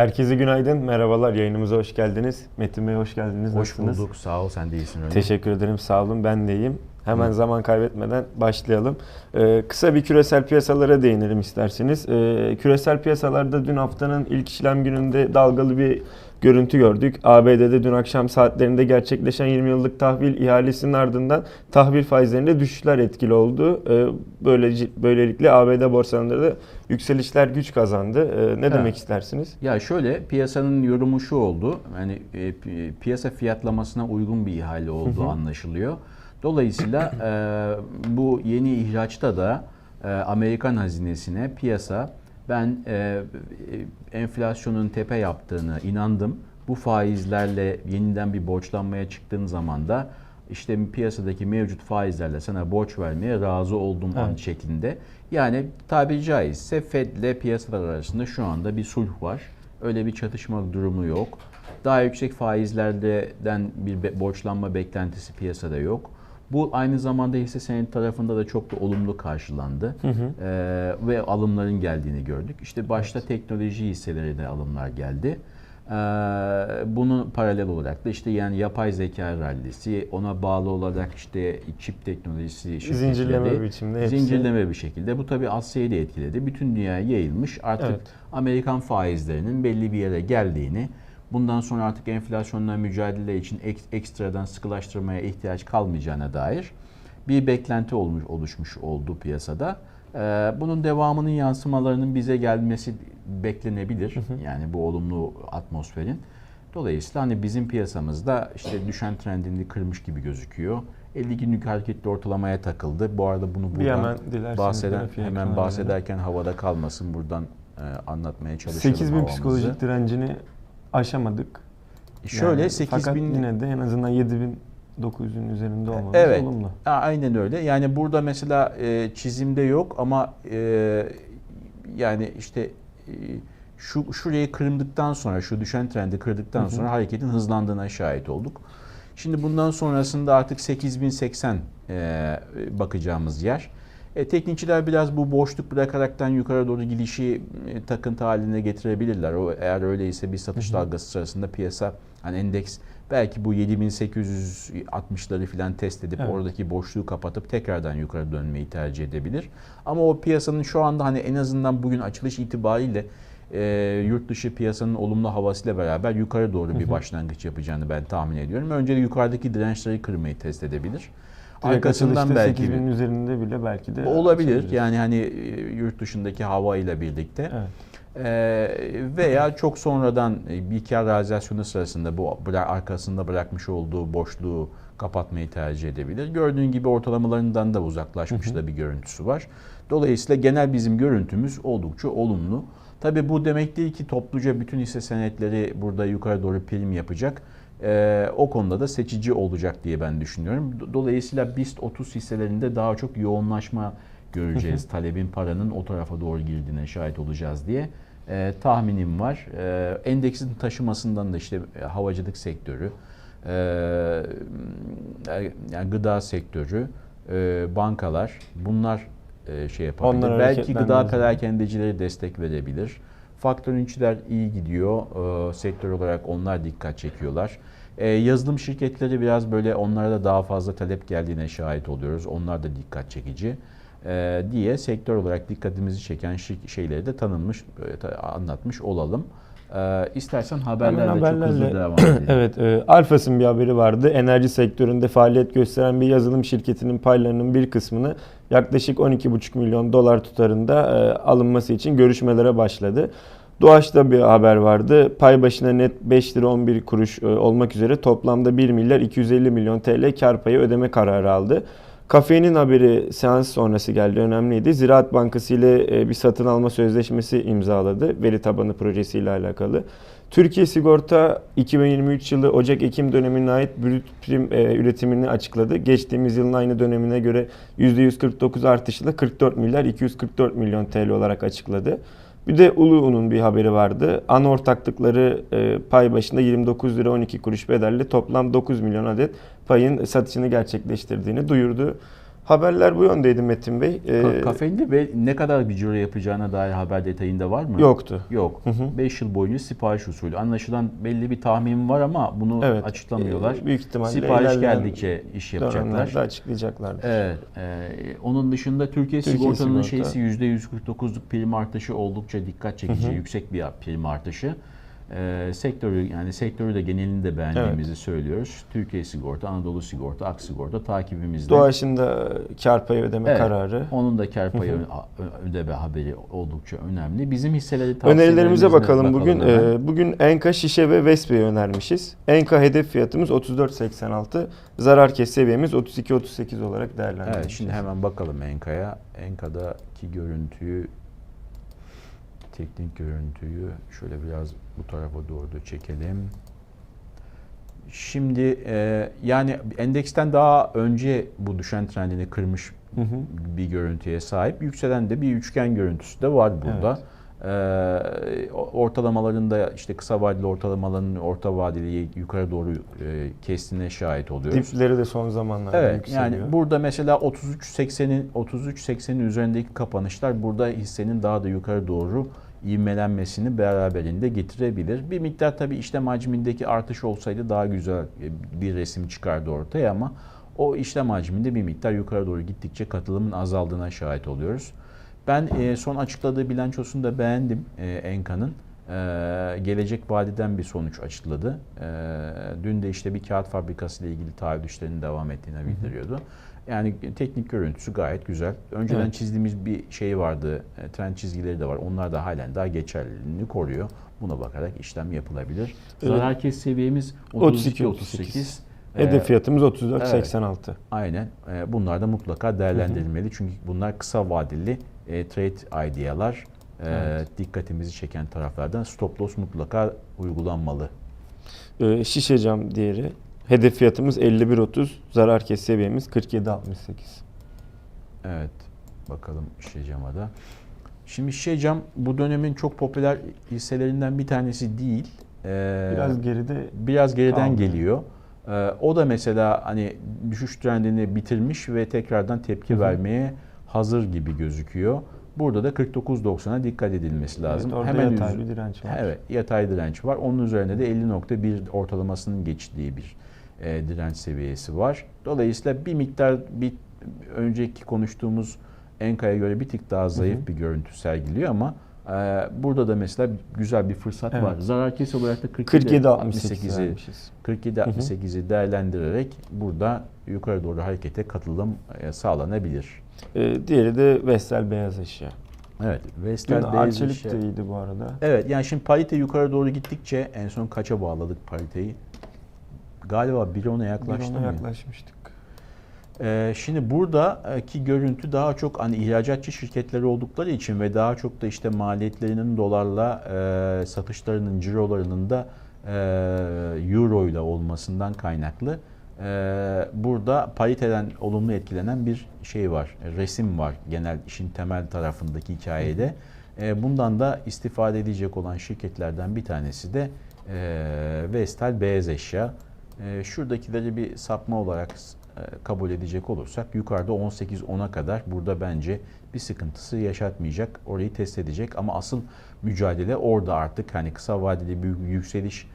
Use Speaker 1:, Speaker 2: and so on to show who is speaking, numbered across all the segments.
Speaker 1: Herkese günaydın, merhabalar. Yayınımıza hoş geldiniz. Metin Bey hoş geldiniz.
Speaker 2: Hoş
Speaker 1: Nasılsınız?
Speaker 2: bulduk. Sağ ol. Sen de iyisin Rami.
Speaker 1: Teşekkür ederim, sağ olun. Ben de iyiyim. Hemen zaman kaybetmeden başlayalım. Ee, kısa bir küresel piyasalara değinelim isterseniz. Ee, küresel piyasalarda dün haftanın ilk işlem gününde dalgalı bir görüntü gördük. ABD'de dün akşam saatlerinde gerçekleşen 20 yıllık tahvil ihalesinin ardından tahvil faizlerinde düşüşler etkili oldu. Ee, böylece, böylelikle ABD borsalarında da yükselişler güç kazandı. Ee, ne
Speaker 2: Evet.
Speaker 1: demek istersiniz?
Speaker 2: Ya şöyle piyasanın yorumu şu oldu. Yani e, pi- piyasa fiyatlamasına uygun bir ihale olduğu anlaşılıyor. Dolayısıyla e, bu yeni ihraçta da e, Amerikan hazinesine piyasa ben e, e, enflasyonun tepe yaptığını inandım. Bu faizlerle yeniden bir borçlanmaya çıktığın zaman da işte piyasadaki mevcut faizlerle sana borç vermeye razı oldum
Speaker 1: Evet.
Speaker 2: şeklinde. Yani tabiri caizse Fed ile piyasalar arasında şu anda bir sulh var. Öyle bir çatışma durumu yok. Daha yüksek faizlerden bir borçlanma beklentisi piyasada yok. Bu aynı zamanda hisse senedi tarafında da çok da olumlu karşılandı. Ee, ve alımların geldiğini gördük. İşte başta teknoloji hisselerine alımlar geldi. Ee, bunun paralel olarak da işte yani yapay zeka rallisi, ona bağlı olarak işte çip teknolojisi
Speaker 1: Zincirleme biçimde hepsi.
Speaker 2: zincirleme bir şekilde. Bu tabii Asya'yı da etkiledi. Bütün dünyaya yayılmış. Artık
Speaker 1: Evet.
Speaker 2: Amerikan faizlerinin belli bir yere geldiğini, bundan sonra artık enflasyonla mücadele için ek- ekstradan sıkılaştırmaya ihtiyaç kalmayacağına dair bir beklenti olmuş oluşmuş oldu piyasada. Ee, bunun devamının yansımalarının bize gelmesi beklenebilir. Yani bu olumlu atmosferin. Dolayısıyla hani bizim piyasamızda işte düşen trendini kırmış gibi gözüküyor. 50 günlük hareketli ortalamaya takıldı. Bu arada bunu buradan
Speaker 1: hemen
Speaker 2: bahseden hemen bahsederken havada kalmasın buradan e, anlatmaya çalışalım
Speaker 1: 8000
Speaker 2: havamızı.
Speaker 1: psikolojik direncini aşamadık.
Speaker 2: Şöyle
Speaker 1: Yani
Speaker 2: 8000
Speaker 1: Fakat yine de en azından 7900'ün üzerinde olmamız
Speaker 2: Evet.
Speaker 1: olumlu.
Speaker 2: A- Aynen öyle. Yani burada mesela e, çizimde yok ama e, yani işte e, şu şurayı kırıldıktan sonra şu düşen trendi kırdıktan sonra hareketin hızlandığına şahit olduk. Şimdi bundan sonrasında artık 8080 e, bakacağımız yer. E, teknikçiler biraz bu boşluk bırakaraktan yukarı doğru gidişi e, takıntı haline getirebilirler. O eğer öyleyse bir satış dalgası sırasında piyasa hani endeks belki bu 7860'ları falan test edip
Speaker 1: Evet.
Speaker 2: oradaki boşluğu kapatıp tekrardan yukarı dönmeyi tercih edebilir. Ama o piyasanın şu anda hani en azından bugün açılış itibariyle e, yurt dışı piyasanın olumlu havasıyla beraber yukarı doğru bir başlangıç yapacağını ben tahmin ediyorum. Önce de yukarıdaki dirençleri kırmayı test edebilir.
Speaker 1: Direkt
Speaker 2: Arkasından
Speaker 1: açılışta
Speaker 2: belki
Speaker 1: 8000'in üzerinde bile belki de
Speaker 2: olabilir. Yani hani e, yurt dışındaki hava ile birlikte.
Speaker 1: Evet.
Speaker 2: Ee, veya çok sonradan e, bir kar realizasyonu sırasında bu arkasında bırakmış olduğu boşluğu kapatmayı tercih edebilir. Gördüğün gibi ortalamalarından da uzaklaşmış da bir görüntüsü var. Dolayısıyla genel bizim görüntümüz oldukça olumlu. Tabii bu demek değil ki topluca bütün hisse senetleri burada yukarı doğru prim yapacak. Ee, o konuda da seçici olacak diye ben düşünüyorum. Do- Dolayısıyla BIST 30 hisselerinde daha çok yoğunlaşma göreceğiz. Talebin paranın o tarafa doğru girdiğine şahit olacağız diye e, tahminim var. E, endeksin taşımasından da işte e, havacılık sektörü, e, yani gıda sektörü, e, bankalar bunlar e, şey yapabilir.
Speaker 1: Onlar
Speaker 2: Belki gıda perakendecileri destek verebilir. Faktörüncüler iyi gidiyor. E, sektör olarak onlar dikkat çekiyorlar. E, yazılım şirketleri biraz böyle onlara da daha fazla talep geldiğine şahit oluyoruz. Onlar da dikkat çekici e, diye sektör olarak dikkatimizi çeken şeyleri de tanınmış, e, anlatmış olalım. E, istersen haberlerle
Speaker 1: Hemen
Speaker 2: çok hızlı
Speaker 1: haberlerle-
Speaker 2: devam edelim.
Speaker 1: Evet, e, Alfas'ın bir haberi vardı. Enerji sektöründe faaliyet gösteren bir yazılım şirketinin paylarının bir kısmını yaklaşık 12,5 milyon dolar tutarında e, alınması için görüşmelere başladı. Doğaç'ta bir haber vardı. Pay başına net 5 lira 11 kuruş e, olmak üzere toplamda 1 milyar 250 milyon TL kar payı ödeme kararı aldı. Kafeinin haberi seans sonrası geldi. Önemliydi. Ziraat Bankası ile e, bir satın alma sözleşmesi imzaladı. Veri tabanı projesiyle alakalı. Türkiye Sigorta 2023 yılı Ocak-Ekim dönemine ait brüt prim e, üretimini açıkladı. Geçtiğimiz yılın aynı dönemine göre %149 artışla 44 milyar 244 milyon TL olarak açıkladı. Bir de Ulu Un'un bir haberi vardı. Ana ortaklıkları e, pay başında 29 lira 12 kuruş bedelle toplam 9 milyon adet payın satışını gerçekleştirdiğini duyurdu. Haberler bu yöndeydi Metin Bey. Ee,
Speaker 2: Ka- Kafeinde ve ne kadar bir ciro yapacağına dair haber detayında var mı?
Speaker 1: yoktu.
Speaker 2: Yok.
Speaker 1: Hı hı.
Speaker 2: 5 yıl boyunca sipariş usulü. Anlaşılan belli bir tahmin var ama bunu
Speaker 1: Evet.
Speaker 2: açıklamıyorlar.
Speaker 1: Ee, büyük ihtimalle
Speaker 2: Sipariş geldikçe iş yapacaklar.
Speaker 1: Dönemlerde açıklayacaklardır.
Speaker 2: Evet. e, onun dışında Türkiye,
Speaker 1: Türkiye
Speaker 2: Sigorta'nın
Speaker 1: Sigorta.
Speaker 2: şeysi %149'luk prim artışı oldukça dikkat çekici,
Speaker 1: Hı hı.
Speaker 2: yüksek bir prim artışı. E, sektörü yani sektörü de genelini de beğendiğimizi söylüyoruz. Türkiye Sigorta, Anadolu Sigorta, Ak Sigorta takibimizde.
Speaker 1: Doğaçında kar payı ödeme
Speaker 2: Evet,
Speaker 1: kararı.
Speaker 2: Onun da kar payı ödeme haberi oldukça önemli. Bizim hisseleri
Speaker 1: Önerilerimize bakalım bugün.
Speaker 2: hemen.
Speaker 1: Ee, bugün Enka şişe ve Vespe'yi önermişiz. Enka hedef fiyatımız 34.86. Zarar kes seviyemiz 32.38 olarak değerlendirmişiz.
Speaker 2: Evet şimdi hemen bakalım Enka'ya. Enka'daki görüntüyü teknik görüntüyü şöyle biraz bu tarafa doğru da çekelim. Şimdi e, yani endeksten daha önce bu düşen trendini kırmış
Speaker 1: Hı hı.
Speaker 2: bir görüntüye sahip. Yükselen de bir üçgen görüntüsü de var burada. Ee, ortalamalarında işte kısa vadeli ortalamaların orta vadeli yukarı doğru e, kestiğine şahit oluyoruz.
Speaker 1: Dipleri de son zamanlarda
Speaker 2: Evet
Speaker 1: yükseliyor.
Speaker 2: yani burada mesela 33.80'in 33.80'in üzerindeki kapanışlar burada hissenin daha da yukarı doğru ivmelenmesini beraberinde getirebilir. Bir miktar tabii işlem hacmindeki artış olsaydı daha güzel e, bir resim çıkardı ortaya ama o işlem hacminde bir miktar yukarı doğru gittikçe katılımın azaldığına şahit oluyoruz. Ben e, son açıkladığı bilançosunu da beğendim e, Enka'nın. E, gelecek vadeden bir sonuç açıkladı. E, dün de işte bir kağıt fabrikası ile ilgili taahhüt işlerinin devam ettiğini bildiriyordu. Yani teknik görüntüsü gayet güzel. Önceden
Speaker 1: Evet.
Speaker 2: çizdiğimiz bir şey vardı, e, trend çizgileri de var. Onlar da halen daha geçerliliğini koruyor. Buna bakarak işlem yapılabilir.
Speaker 1: Evet.
Speaker 2: Zarar kes seviyemiz
Speaker 1: 32,
Speaker 2: 32-38.
Speaker 1: Hedef
Speaker 2: E,
Speaker 1: fiyatımız 34.86.
Speaker 2: Aynen. E, Bunlar da mutlaka değerlendirilmeli. Çünkü bunlar kısa vadeli trade idealar.
Speaker 1: Evet.
Speaker 2: Dikkatimizi çeken taraflardan stop loss mutlaka uygulanmalı.
Speaker 1: Şişe cam diğeri. Hedef fiyatımız 51.30. Zarar kes seviyemiz 47.68.
Speaker 2: Evet. Bakalım cama da. Şimdi şişe cam bu dönemin çok popüler hisselerinden bir tanesi değil. E,
Speaker 1: Biraz geride
Speaker 2: biraz geriden
Speaker 1: kaldı.
Speaker 2: geliyor. E, o da mesela hani düşüş trendini bitirmiş ve tekrardan tepki
Speaker 1: Hı hı.
Speaker 2: vermeye hazır gibi gözüküyor. Burada da 49.90'a dikkat edilmesi lazım.
Speaker 1: Evet,
Speaker 2: Hemen
Speaker 1: yatay bir direnç var.
Speaker 2: Evet, yatay direnç var. Onun üzerine de 50.1 ortalamasının geçtiği bir e, direnç seviyesi var. Dolayısıyla bir miktar bir önceki konuştuğumuz Enka'ya göre bir tık daha zayıf
Speaker 1: Hı hı.
Speaker 2: bir görüntü sergiliyor ama e, burada da mesela güzel bir fırsat
Speaker 1: Evet.
Speaker 2: var. Zarar kes olarak da
Speaker 1: 47.68
Speaker 2: 47.68'i
Speaker 1: vermişiz.
Speaker 2: 47.68'i değerlendirerek burada yukarı doğru harekete katılım e, sağlanabilir.
Speaker 1: Ee, diğeri de Vestel beyaz eşya.
Speaker 2: Evet,
Speaker 1: Dün
Speaker 2: Vestel beyaz
Speaker 1: Arçelik
Speaker 2: eşya-
Speaker 1: de iyiydi bu arada.
Speaker 2: Evet yani şimdi parite yukarı doğru gittikçe en son kaça bağladık pariteyi? Galiba bir ona
Speaker 1: Bir
Speaker 2: yaklaştı
Speaker 1: ona
Speaker 2: mı?
Speaker 1: yaklaşmıştık.
Speaker 2: Ee, şimdi buradaki görüntü daha çok hani ihracatçı şirketleri oldukları için ve daha çok da işte maliyetlerinin dolarla e, satışlarının cirolarının da e, euro ile olmasından kaynaklı. E, burada pariteden olumlu etkilenen bir şey var, resim var genel işin temel tarafındaki hikayede. E, bundan da istifade edecek olan şirketlerden bir tanesi de e, Vestel Beyaz Eşya. E, şuradakileri bir sapma olarak e, kabul edecek olursak yukarıda 18-10'a kadar burada bence bir sıkıntısı yaşatmayacak. Orayı test edecek ama asıl mücadele orada artık hani kısa vadeli bir yükseliş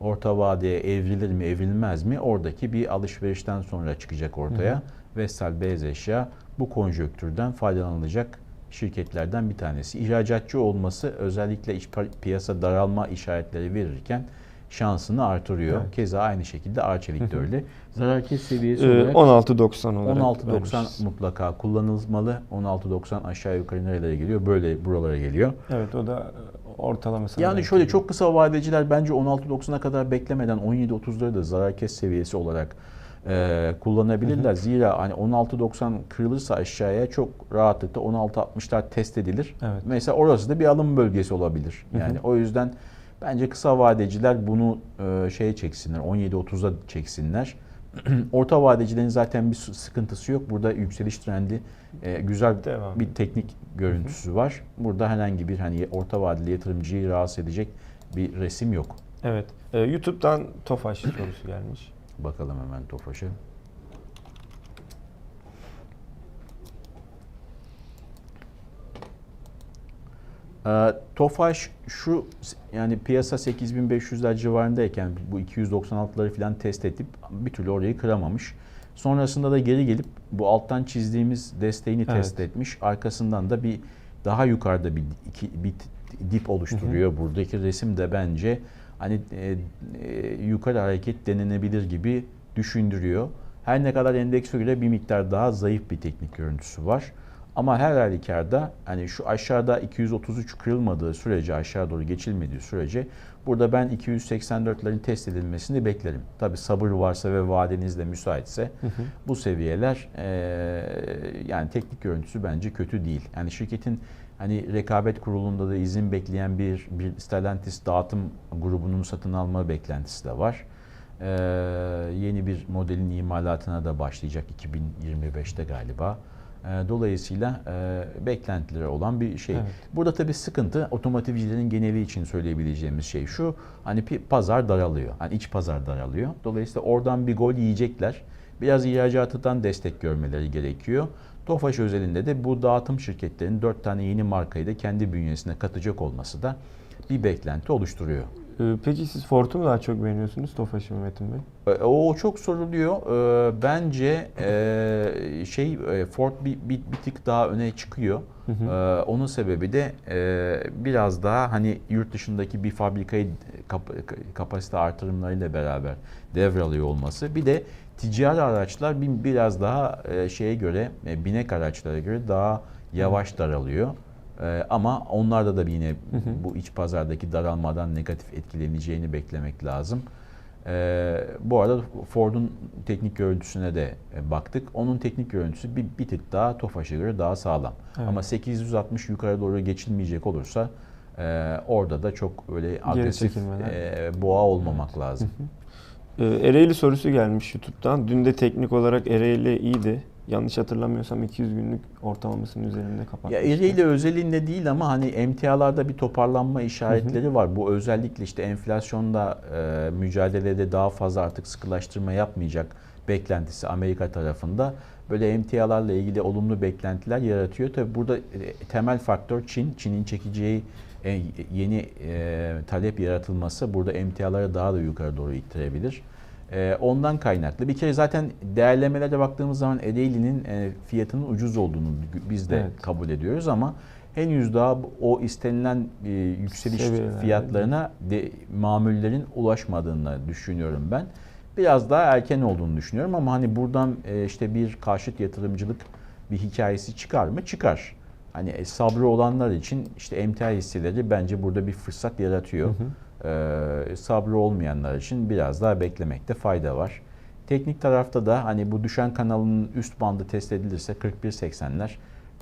Speaker 2: orta vadeye evrilir mi evrilmez mi oradaki bir alışverişten sonra çıkacak ortaya.
Speaker 1: Hı hı.
Speaker 2: Vestel Beyaz Eşya bu konjonktürden faydalanılacak şirketlerden bir tanesi. İhracatçı olması özellikle iç pi- piyasa daralma işaretleri verirken şansını artırıyor.
Speaker 1: Evet.
Speaker 2: Keza aynı şekilde Arçelik de öyle. Zarar kes seviyesi
Speaker 1: Ee,
Speaker 2: olarak
Speaker 1: 16.90 olarak
Speaker 2: 16.90
Speaker 1: vermişiz.
Speaker 2: mutlaka kullanılmalı. 16.90 aşağı yukarı nerelere geliyor? Böyle buralara geliyor.
Speaker 1: Evet o da e, ortalaması.
Speaker 2: Yani şöyle çok kısa vadeciler bence 16.90'a kadar beklemeden 17.30'ları da zarar kes seviyesi olarak e, kullanabilirler. Zira hani 16.90 kırılırsa aşağıya çok rahatlıkla 16.60'lar test edilir.
Speaker 1: Evet.
Speaker 2: Mesela orası da bir alım bölgesi olabilir.
Speaker 1: Hı hı.
Speaker 2: Yani o yüzden bence kısa vadeciler bunu e, şeye çeksinler. 17.30'a çeksinler. Orta vadecilerin zaten bir sı- sıkıntısı yok. Burada yükseliş trendi e, güzel
Speaker 1: Devam
Speaker 2: bir teknik görüntüsü var. Burada herhangi bir hani orta vadeli yatırımcıyı rahatsız edecek bir resim yok.
Speaker 1: Evet. Ee, YouTube'dan Tofaş sorusu gelmiş.
Speaker 2: Bakalım hemen Tofaş'a. Ee, Tofaş şu yani piyasa 8500'ler civarındayken bu 296'ları falan test edip bir türlü orayı kıramamış. Sonrasında da geri gelip bu alttan çizdiğimiz desteğini test
Speaker 1: Evet.
Speaker 2: etmiş. Arkasından da bir daha yukarıda bir, iki, bir dip oluşturuyor. Buradaki resim de bence hani e, e, yukarı hareket denenebilir gibi düşündürüyor. Her ne kadar endekse göre bir miktar daha zayıf bir teknik görüntüsü var. Ama her halükarda hani şu aşağıda 233 kırılmadığı sürece aşağı doğru geçilmediği sürece burada ben 284'lerin test edilmesini beklerim. Tabi sabır varsa ve vadeniz de müsaitse bu seviyeler eee, yani teknik görüntüsü bence kötü değil. Yani şirketin hani rekabet kurulunda da izin bekleyen bir bir Stellantis dağıtım grubunun satın alma beklentisi de var. Eee, yeni bir modelin imalatına da başlayacak 2025'te galiba. Eee, Dolayısıyla eee, beklentileri olan bir şey.
Speaker 1: Evet.
Speaker 2: Burada tabii sıkıntı otomotivcilerin geneli için söyleyebileceğimiz şey şu. Hani pazar daralıyor. Hani iç pazar daralıyor. Dolayısıyla oradan bir gol yiyecekler. Biraz ihracatından destek görmeleri gerekiyor. Tofaş özelinde de bu dağıtım şirketlerinin dört tane yeni markayı da kendi bünyesine katacak olması da bir beklenti oluşturuyor.
Speaker 1: Ee, Peki siz Ford'u mu daha çok beğeniyorsunuz Tofaş'ı mı Metin Bey?
Speaker 2: E, O çok soruluyor. E, Bence e, şey e, Ford bir, bir, bir tık daha öne çıkıyor. E, Onun sebebi de e, biraz daha hani yurt dışındaki bir fabrikayı kap- kapasite artırımlarıyla beraber devralıyor olması. Bir de ticari araçlar bir- biraz daha şeye göre binek araçlara göre daha yavaş daralıyor. E, Ama onlarda da yine bu iç pazardaki daralmadan negatif etkileneceğini beklemek lazım. Ee, bu arada Ford'un teknik görüntüsüne de e, baktık. Onun teknik görüntüsü bir, bir tık daha Tofaş'a göre daha sağlam.
Speaker 1: Evet.
Speaker 2: Ama 860 yukarı doğru geçilmeyecek olursa e, orada da çok öyle agresif e, boğa olmamak lazım.
Speaker 1: Ee, Ereğli sorusu gelmiş YouTube'dan. Dün de teknik olarak Ereğli iyiydi. Yanlış hatırlamıyorsam 200 günlük ortalamasının üzerinde
Speaker 2: Ya
Speaker 1: kapatmıştı.
Speaker 2: Ereğli özelinde değil ama hani emtialarda bir toparlanma işaretleri var. Bu özellikle işte enflasyonda e, mücadelede daha fazla artık sıkılaştırma yapmayacak beklentisi Amerika tarafında. Böyle emtialarla ilgili olumlu beklentiler yaratıyor. Tabi burada e, temel faktör Çin. Çin'in çekeceği e, yeni e, talep yaratılması burada emtiaları daha da yukarı doğru ittirebilir. E, ondan kaynaklı. Bir kere zaten değerlemelere baktığımız zaman Ereğli'nin e, fiyatının ucuz olduğunu biz de
Speaker 1: Evet.
Speaker 2: kabul ediyoruz ama henüz daha o istenilen e, yükseliş
Speaker 1: Seviyelerde.
Speaker 2: fiyatlarına de, mamullerin ulaşmadığını düşünüyorum ben. Biraz daha erken olduğunu düşünüyorum ama hani buradan e, işte bir karşıt yatırımcılık bir hikayesi çıkar mı? Çıkar. Hani sabrı olanlar için işte emtia hisseleri bence burada bir fırsat yaratıyor. Ee, sabrı olmayanlar için biraz daha beklemekte fayda var. Teknik tarafta da hani bu düşen kanalın üst bandı test edilirse 41.80'ler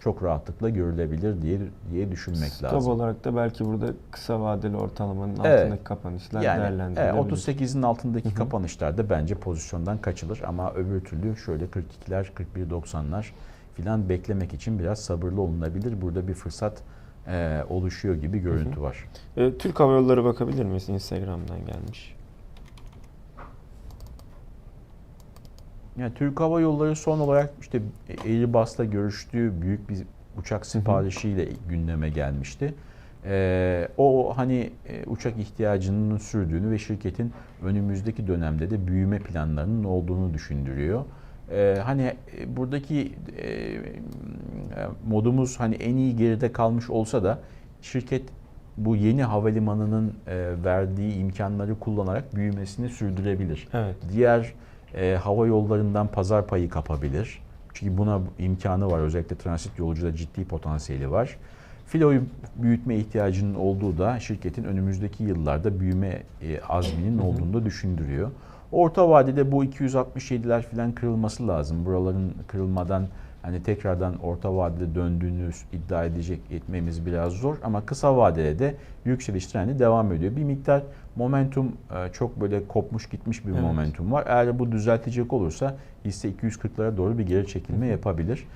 Speaker 2: çok rahatlıkla görülebilir diye diye düşünmek
Speaker 1: Stop
Speaker 2: lazım.
Speaker 1: olarak da belki burada kısa vadeli ortalamanın
Speaker 2: Evet.
Speaker 1: altındaki kapanışlar
Speaker 2: Yani e,
Speaker 1: değerlendirilebilir.
Speaker 2: 38'in altındaki kapanışlarda bence pozisyondan kaçılır ama öbür türlü şöyle 42'ler 41.90'lar filan beklemek için biraz sabırlı olunabilir. Burada bir fırsat e, oluşuyor gibi görüntü var.
Speaker 1: Ee, Türk Hava Yolları bakabilir miyiz? Instagram'dan gelmiş.
Speaker 2: Yani Türk Hava Yolları son olarak işte Airbus'la görüştüğü büyük bir uçak siparişiyle gündeme gelmişti. Ee, o hani e, uçak ihtiyacının sürdüğünü ve şirketin önümüzdeki dönemde de büyüme planlarının olduğunu düşündürüyor. Ee, hani e, buradaki e, modumuz hani en iyi geride kalmış olsa da şirket bu yeni havalimanının e, verdiği imkanları kullanarak büyümesini sürdürebilir
Speaker 1: Evet.
Speaker 2: diğer e, hava yollarından pazar payı kapabilir. Çünkü buna imkanı var. Özellikle transit yolcuda ciddi potansiyeli var. Filoyu büyütme ihtiyacının olduğu da şirketin önümüzdeki yıllarda büyüme e, azminin olduğunu da düşündürüyor. Orta vadede bu 267'ler falan kırılması lazım. Buraların kırılmadan hani tekrardan orta vadede döndüğünü iddia edecek etmemiz biraz zor ama kısa vadede de yükseliş trendi devam ediyor. Bir miktar momentum e, çok böyle kopmuş gitmiş bir
Speaker 1: Evet.
Speaker 2: momentum var. Eğer bu düzeltecek olursa hisse 240'lara doğru bir geri çekilme yapabilir.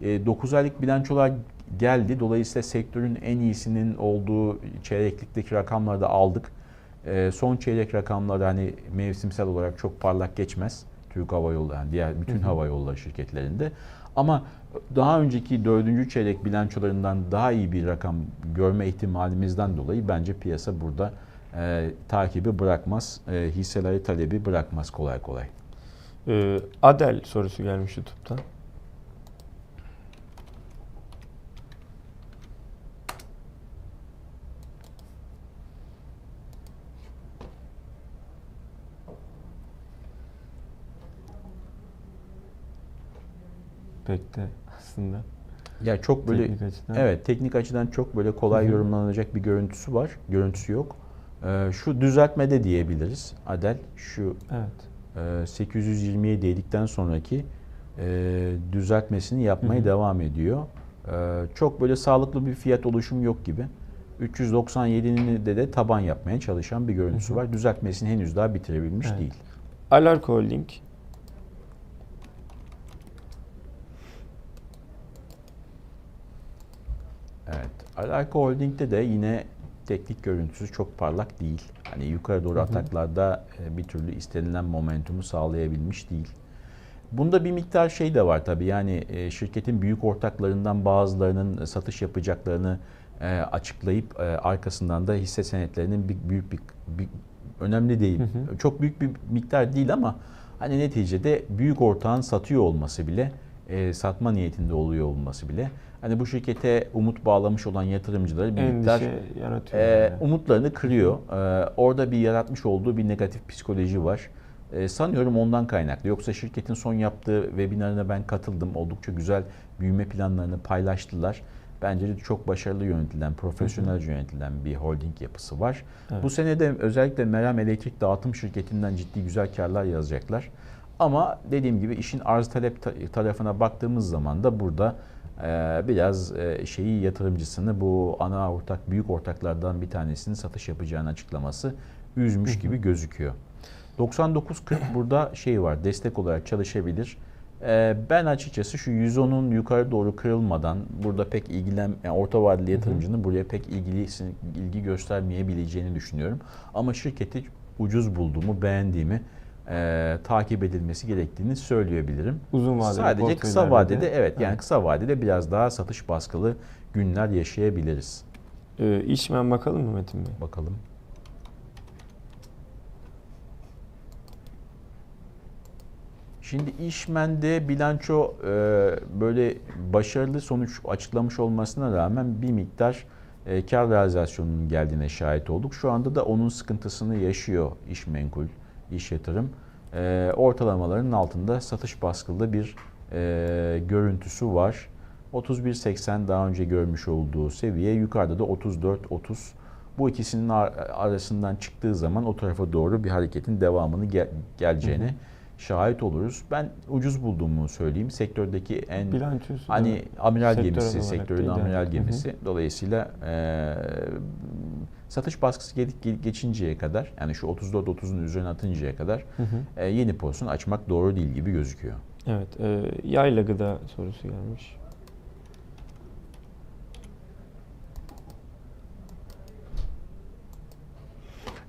Speaker 2: 9 aylık bilançolar geldi. Dolayısıyla sektörün en iyisinin olduğu çeyreklikteki rakamları da aldık. E, Son çeyrek rakamları hani mevsimsel olarak çok parlak geçmez. Türk Hava Yolları, yani diğer bütün hava yolları şirketlerinde. Ama daha önceki dördüncü çeyrek bilançolarından daha iyi bir rakam görme ihtimalimizden dolayı bence piyasa burada e, takibi bırakmaz, e, hisseleri talebi bırakmaz kolay kolay.
Speaker 1: Ee, Adel sorusu gelmiş YouTube'dan. Pek de aslında
Speaker 2: Ya çok böyle
Speaker 1: teknik açıdan.
Speaker 2: evet teknik açıdan çok böyle kolay yorumlanacak bir görüntüsü var. Görüntüsü yok. E, şu düzeltmede diyebiliriz. Adel şu
Speaker 1: Evet.
Speaker 2: e, 827 dedikten sonraki e, düzeltmesini yapmaya
Speaker 1: Hı hı.
Speaker 2: devam ediyor. E, çok böyle sağlıklı bir fiyat oluşum yok gibi. 397'nin de de taban yapmaya çalışan bir görüntüsü
Speaker 1: Hı hı.
Speaker 2: var. Düzeltmesini henüz daha bitirebilmiş
Speaker 1: Evet.
Speaker 2: değil.
Speaker 1: Alarko Holding.
Speaker 2: Evet. Alarko Holding'de de yine teknik görüntüsü çok parlak değil. Hani yukarı doğru
Speaker 1: Hı hı.
Speaker 2: ataklarda e, bir türlü istenilen momentumu sağlayabilmiş değil. Bunda bir miktar şey de var tabii yani e, şirketin büyük ortaklarından bazılarının satış yapacaklarını e, açıklayıp arkasından da hisse senetlerinin bir, büyük bir, bir önemli değil.
Speaker 1: Hı hı.
Speaker 2: Çok büyük bir miktar değil ama hani neticede büyük ortağın satıyor olması bile e, satma niyetinde oluyor olması bile hani bu şirkete umut bağlamış olan yatırımcıları bir miktar
Speaker 1: yaratıyor.
Speaker 2: e,
Speaker 1: yani.
Speaker 2: umutlarını kırıyor. E, orada bir yaratmış olduğu bir negatif psikoloji var. E, sanıyorum ondan kaynaklı. Yoksa şirketin son yaptığı webinarına ben katıldım. Oldukça güzel büyüme planlarını paylaştılar. Bence de çok başarılı yönetilen, profesyonelce yönetilen bir holding yapısı var.
Speaker 1: Evet.
Speaker 2: Bu sene de özellikle Meram Elektrik Dağıtım Şirketi'nden ciddi güzel karlar yazacaklar. Ama dediğim gibi işin arz talep ta- tarafına baktığımız zaman da burada e, biraz e, şeyi yatırımcısını bu ana ortak büyük ortaklardan bir tanesinin satış yapacağını açıklaması üzmüş gibi gözüküyor. 99.40 burada şey var destek olarak çalışabilir. E, ben açıkçası şu 110'un yukarı doğru kırılmadan burada pek ilgilen yani orta vadeli yatırımcının buraya pek ilgili ilgi göstermeyebileceğini düşünüyorum. Ama şirketi ucuz bulduğumu, beğendiğimi, e, takip edilmesi gerektiğini söyleyebilirim.
Speaker 1: Uzun vadeli
Speaker 2: Sadece kısa vadede
Speaker 1: de-
Speaker 2: evet yani
Speaker 1: Evet.
Speaker 2: kısa vadede biraz daha satış baskılı günler yaşayabiliriz.
Speaker 1: Ee, İşmen bakalım mı Metin Bey?
Speaker 2: Bakalım. Şimdi işmende bilanço e, böyle başarılı sonuç açıklamış olmasına rağmen bir miktar e, kar realizasyonunun geldiğine şahit olduk. Şu anda da onun sıkıntısını yaşıyor iş menkul, iş yatırım. E, ortalamaların altında satış baskılı bir e, görüntüsü var. 31.80 daha önce görmüş olduğu seviye yukarıda da 34-30 bu ikisinin ar- arasından çıktığı zaman o tarafa doğru bir hareketin devamını gel- geleceğine
Speaker 1: Hı hı.
Speaker 2: Şahit oluruz. Ben ucuz bulduğumu söyleyeyim. Sektördeki en
Speaker 1: Bilançosu.
Speaker 2: hani amiral
Speaker 1: sektör
Speaker 2: gemisi, sektörün amiral
Speaker 1: evet. Hı hı.
Speaker 2: gemisi. Dolayısıyla eee, satış baskısı ge- ge- geçinceye kadar yani şu 34-30'un üzerine atıncaya kadar
Speaker 1: Hı hı.
Speaker 2: eee, yeni pozisyon açmak doğru değil gibi gözüküyor.
Speaker 1: Evet. E, yayla gıda sorusu gelmiş.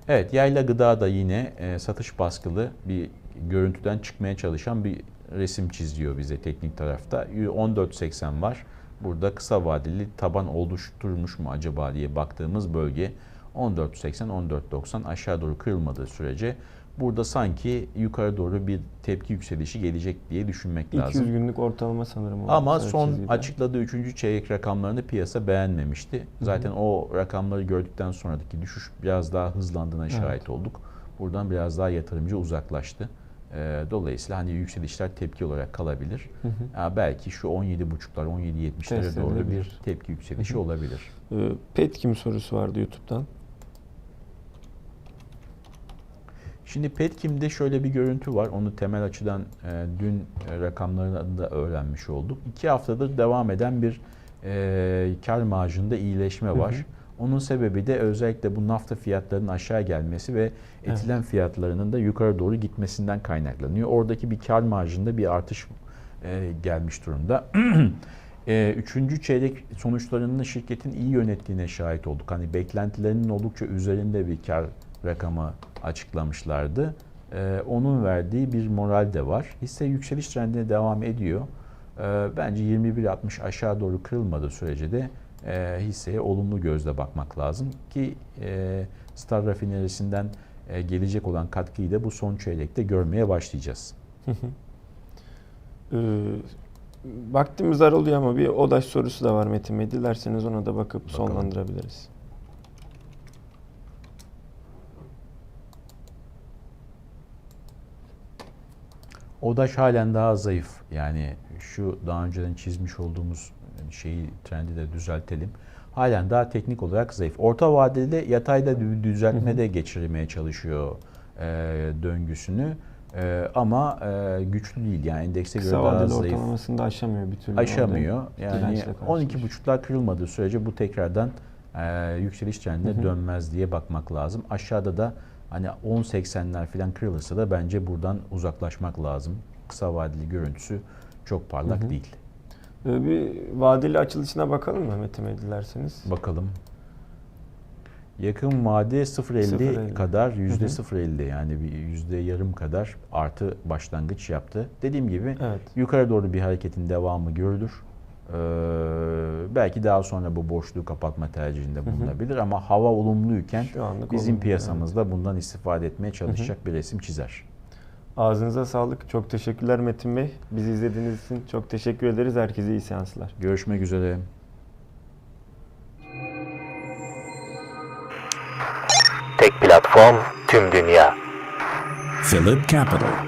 Speaker 2: Evet, yayla gıda da yine e, satış baskılı bir görüntüden çıkmaya çalışan bir resim çiziyor bize teknik tarafta. 14.80 var. Burada kısa vadeli taban oluşturmuş mu acaba diye baktığımız bölge 14.80 14.90 aşağı doğru kırılmadığı sürece burada sanki yukarı doğru bir tepki yükselişi gelecek diye düşünmek
Speaker 1: 200
Speaker 2: lazım.
Speaker 1: günlük ortalama sanırım. o
Speaker 2: Ama son
Speaker 1: çizgide.
Speaker 2: açıkladığı 3. çeyrek rakamlarını piyasa beğenmemişti. Zaten o rakamları gördükten sonraki düşüş biraz daha hızlandığına şahit olduk. Buradan biraz daha yatırımcı uzaklaştı. Ee, Dolayısıyla hani yükselişler tepki olarak kalabilir.
Speaker 1: Hı hı.
Speaker 2: Ha, belki şu 17.5'lar 17.70'lere
Speaker 1: Test
Speaker 2: doğru
Speaker 1: edilebilir.
Speaker 2: bir tepki yükselişi
Speaker 1: Hı hı.
Speaker 2: olabilir.
Speaker 1: E, Petkim sorusu vardı YouTube'dan.
Speaker 2: Şimdi Petkim'de şöyle bir görüntü var. Onu temel açıdan e, dün e, rakamlarını da öğrenmiş olduk. İki haftadır devam eden bir e, kar marjında iyileşme var.
Speaker 1: Hı hı.
Speaker 2: Onun sebebi de özellikle bu nafta fiyatlarının aşağı gelmesi ve etilen fiyatlarının da yukarı doğru gitmesinden kaynaklanıyor. Oradaki bir kar marjında bir artış e, gelmiş durumda. E, Üçüncü çeyrek sonuçlarının şirketin iyi yönettiğine şahit olduk. Hani beklentilerinin oldukça üzerinde bir kar rakamı açıklamışlardı. E, Onun verdiği bir moral de var. Hisse yükseliş trendine devam ediyor. E, bence 21.60 aşağı doğru kırılmadığı sürece de e, hisseye olumlu gözle bakmak lazım ki e, Star Rafinerisi'nden e, gelecek olan katkıyı da bu son çeyrekte görmeye başlayacağız.
Speaker 1: Ee, vaktimiz dar oluyor ama bir ODAŞ sorusu da var Metin Bey. Dilerseniz ona da bakıp
Speaker 2: Bakalım.
Speaker 1: sonlandırabiliriz.
Speaker 2: Odaş halen daha zayıf. Yani şu daha önceden çizmiş olduğumuz şeyi trendi de düzeltelim. Halen daha teknik olarak zayıf. Orta vadede yatayda dü- düzeltme de geçirmeye çalışıyor e, döngüsünü. E, ama e, güçlü değil. Yani endekse göre
Speaker 1: Kısa
Speaker 2: daha
Speaker 1: vadeli
Speaker 2: zayıf.
Speaker 1: ortalamasını da aşamıyor bir türlü.
Speaker 2: Aşamıyor. Yani
Speaker 1: dirençle karşılaşıyor.
Speaker 2: 12.5'lar kırılmadığı sürece bu tekrardan e, yükseliş trendine dönmez diye bakmak lazım. Aşağıda da hani 10.80'ler falan kırılırsa da bence buradan uzaklaşmak lazım. Kısa vadeli görüntüsü çok parlak değil.
Speaker 1: Ee, bir vadeli açılışına bakalım mı Metin Bey dilerseniz?
Speaker 2: Bakalım. Yakın vade 0.50
Speaker 1: 0.50.
Speaker 2: kadar yüzde
Speaker 1: Hı hı.
Speaker 2: 0.50 yani bir yüzde yarım kadar artı başlangıç yaptı. Dediğim gibi
Speaker 1: Evet.
Speaker 2: yukarı doğru bir hareketin devamı görülür. Ee, belki daha sonra bu boşluğu kapatma tercihinde bulunabilir ama hava olumluyken bizim
Speaker 1: olumlu,
Speaker 2: piyasamızda bundan istifade etmeye çalışacak bir resim çizer.
Speaker 1: Ağzınıza sağlık. Çok teşekkürler Metin Bey. Bizi izlediğiniz için çok teşekkür ederiz. Herkese iyi seanslar.
Speaker 2: Görüşmek üzere.
Speaker 3: Tek platform tüm dünya.
Speaker 4: Philip Capital.